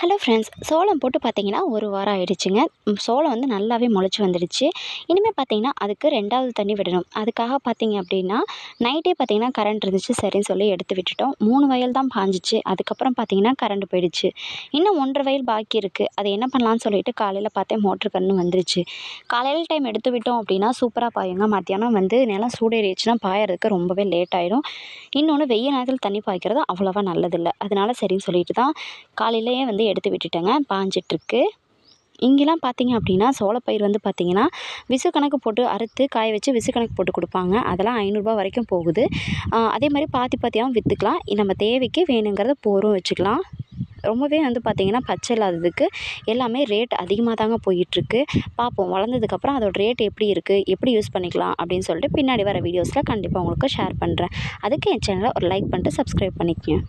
Hello friends சோளம் போட்டு பார்த்தீங்கன்னா ஒரு வாரம் ஆயிடுச்சுங்க. சோளம் வந்து நல்லாவே முளைச்சி வந்துடுச்சு. இனிமேல் பார்த்தீங்கன்னா அதுக்கு ரெண்டாவது தண்ணி விடணும். அதுக்காக பார்த்தீங்க அப்படின்னா நைட்டே பார்த்தீங்கன்னா கரண்ட் இருந்துச்சு சரின்னு சொல்லி எடுத்து விட்டுட்டோம். மூணு வயல் தான் பாஞ்சிச்சு. அதுக்கப்புறம் பார்த்தீங்கன்னா கரண்ட் போயிடுச்சு. இன்னும் ஒன்றரை வயல் பாக்கி இருக்குது அது என்ன பண்ணலான்னு சொல்லிட்டு காலையில் பார்த்தேன் மோட்ரு கன்று வந்துருச்சு. காலையில் டைம் எடுத்து விட்டோம் அப்படின்னா சூப்பராக பாயுங்க. மத்தியானம் வந்து நிலம் சூடேறிடுச்சுன்னா பாயறதுக்கு ரொம்பவே லேட் ஆகிடும் இன்னொன்று வெயில் நேரத்தில் தண்ணி பாய்க்கிறது அவ்வளோவா நல்லதில்லை. அதனால சரின்னு சொல்லிட்டு தான் காலையிலேயே வந்து எடுத்து விட்டுட்டேங்க பாஞ்சிட்ருக்கு. இங்கெல்லாம் பார்த்தீங்க அப்படின்னா சோளப்பயிர் வந்து பார்த்தீங்கன்னா விசு கணக்கு போட்டு அறுத்து காய வச்சு விசு கணக்கு போட்டு கொடுப்பாங்க. அதெல்லாம் ஐநூறுரூபா வரைக்கும் போகுது. அதே மாதிரி பாத்தி பாத்தியாகவும் விற்றுக்கலாம் நம்ம தேவைக்கு வேணுங்கிறத போரும் வச்சுக்கலாம். ரொம்பவே வந்து பார்த்திங்கன்னா பச்சை இல்லாததுக்கு எல்லாமே ரேட் அதிகமாக தாங்க போயிட்டுருக்கு பார்ப்போம். வளர்ந்ததுக்கப்புறம் அதோட ரேட் எப்படி இருக்குது எப்படி யூஸ் பண்ணிக்கலாம்? அப்படின்னு சொல்லிட்டு பின்னாடி வர வீடியோஸில் கண்டிப்பாக உங்களுக்கு ஷேர் பண்ணுறேன் அதுக்கு என் சேனலை ஒரு லைக் பண்ணிட்டு சப்ஸ்கிரைப் பண்ணிக்கங்க.